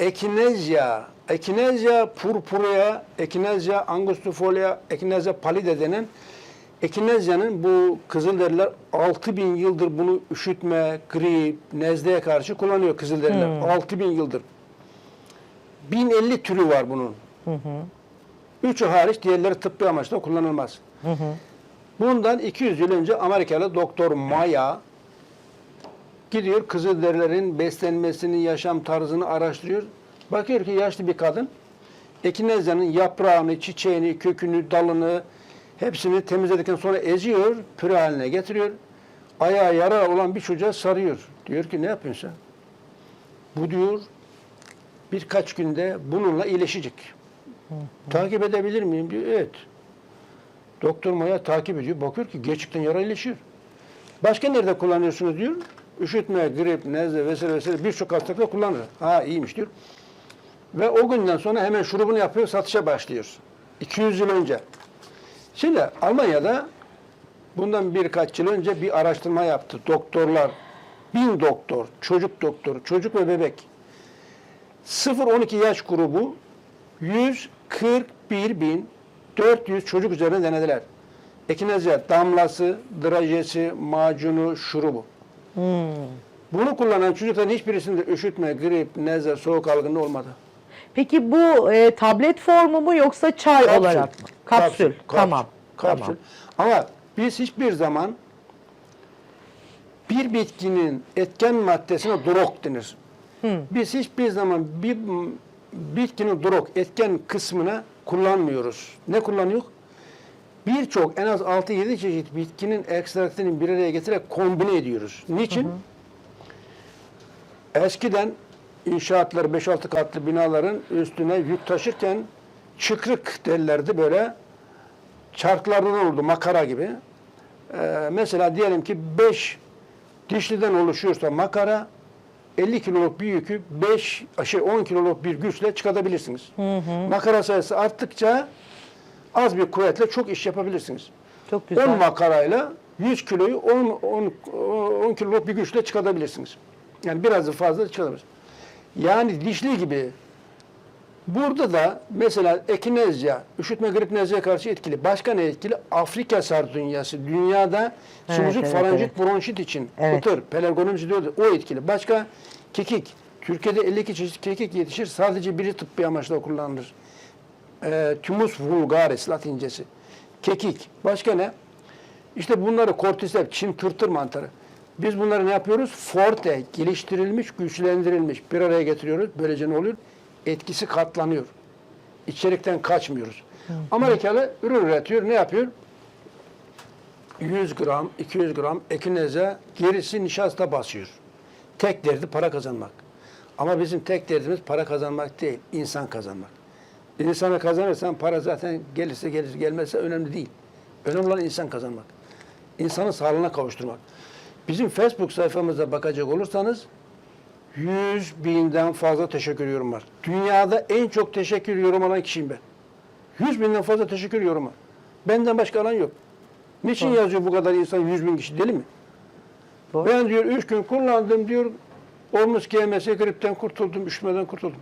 Echinacea, Echinacea purpurea, Echinacea angustifolia, Echinacea pallida denen Echinacea'nın bu Kızılderililer 6000 yıldır bunu üşütme, grip, nezleye karşı kullanıyor Kızılderililer. 6000 yıldır. 1050 türü var bunun. Üçü hariç diğerleri tıbbi amaçla kullanılmaz. Bundan 200 yıl önce Amerikalı doktor Maya gidiyor Kızılderililerin beslenmesini, yaşam tarzını araştırıyor. Bakıyor ki yaşlı bir kadın Ekinezya'nın yaprağını, çiçeğini, kökünü, dalını hepsini temizledikten sonra eziyor, püre haline getiriyor. Ayağı yara olan bir çocuğa sarıyor. Diyor ki ne yapıyorsun sen? Bu diyor birkaç günde bununla iyileşecek. Takip edebilir miyim diyor. Evet. Doktor Maya takip ediyor. Bakıyor ki gerçekten yara iyileşiyor. Başka nerede kullanıyorsunuz diyor. Üşütme, grip, nezle vesaire vesaire birçok hastalıkta kullanır. Ha iyiymiş diyor. Ve o günden sonra hemen şurubunu yapıyor, satışa başlıyor. 200 yıl önce. Şimdi Almanya'da bundan birkaç yıl önce bir araştırma yaptı. Doktorlar, bin doktor, çocuk doktoru, çocuk ve bebek. 0-12 yaş grubu 141.400 çocuk üzerine denediler. Ekinezya damlası, drajesi, macunu, şurubu. Bunu kullanan çocukların hiçbirisinde üşütme, grip, nezle, soğuk algınlığı olmadı. Peki bu e, tablet formu mu yoksa çay olarak mı? Kapsül. Tamam. Kapsül. Tamam. Ama biz hiçbir zaman bir bitkinin etken maddesine drog denir. Biz hiçbir zaman bir bitkinin drog etken kısmına kullanmıyoruz. Ne kullanıyor? Birçok en az 6-7 çeşit bitkinin ekstraktını bir araya getirerek kombine ediyoruz. Niçin? Eskiden inşaatlar 5-6 katlı binaların üstüne yük taşırken çıkrık derlerdi böyle çarklardan oldu makara gibi. Ee, mesela diyelim ki 5 dişliden oluşuyorsa makara 50 kiloluk bir yükü 5 şey 10 kiloluk bir güçle çıkartabilirsiniz. Makara sayısı arttıkça az bir kuvvetle çok iş yapabilirsiniz. Çok 10 güzel. makarayla 100 kiloyu 10, 10, 10 kiloluk bir güçle çıkartabilirsiniz. Yani biraz da fazla çıkartabilirsiniz. Yani dişli gibi burada da mesela ekinezya, üşütme grip nezleye karşı etkili. Başka ne etkili? Afrika sardunyası. Dünyada Evet, sinüzit, evet, faranjit, evet. bronşit için. Evet. Kıtır, pelargonumuz diyordu. O etkili. Başka kekik. Türkiye'de 52 çeşit kekik yetişir. Sadece biri tıbbi amaçla kullanılır. E, tümus vulgaris latincesi. Kekik. Başka ne? İşte bunları kortisep, Çin tırtır mantarı. Biz bunları ne yapıyoruz? Forte, geliştirilmiş, güçlendirilmiş bir araya getiriyoruz. Böylece ne oluyor? Etkisi katlanıyor. İçerikten kaçmıyoruz. Amerikalı ürün üretiyor. Ne yapıyor? 100 gram, 200 gram ekineze gerisi nişasta basıyor. Tek derdi para kazanmak. Ama bizim tek derdimiz para kazanmak değil, insan kazanmak. İnsanı kazanırsan para zaten gelirse gelir, gelmezse önemli değil. Önemli olan insan kazanmak. İnsanın sağlığına kavuşturmak. Bizim Facebook sayfamıza bakacak olursanız 100 binden fazla teşekkür yorum var. Dünyada en çok teşekkür yorum alan kişiyim ben. 100 binden fazla teşekkür yorumu. Benden başka alan yok. Niçin yazıyor bu kadar insan 100 bin kişi deli mi? Doğru. Ben diyor 3 gün kullandım diyor. Omuz GMS gripten kurtuldum, üşümeden kurtuldum.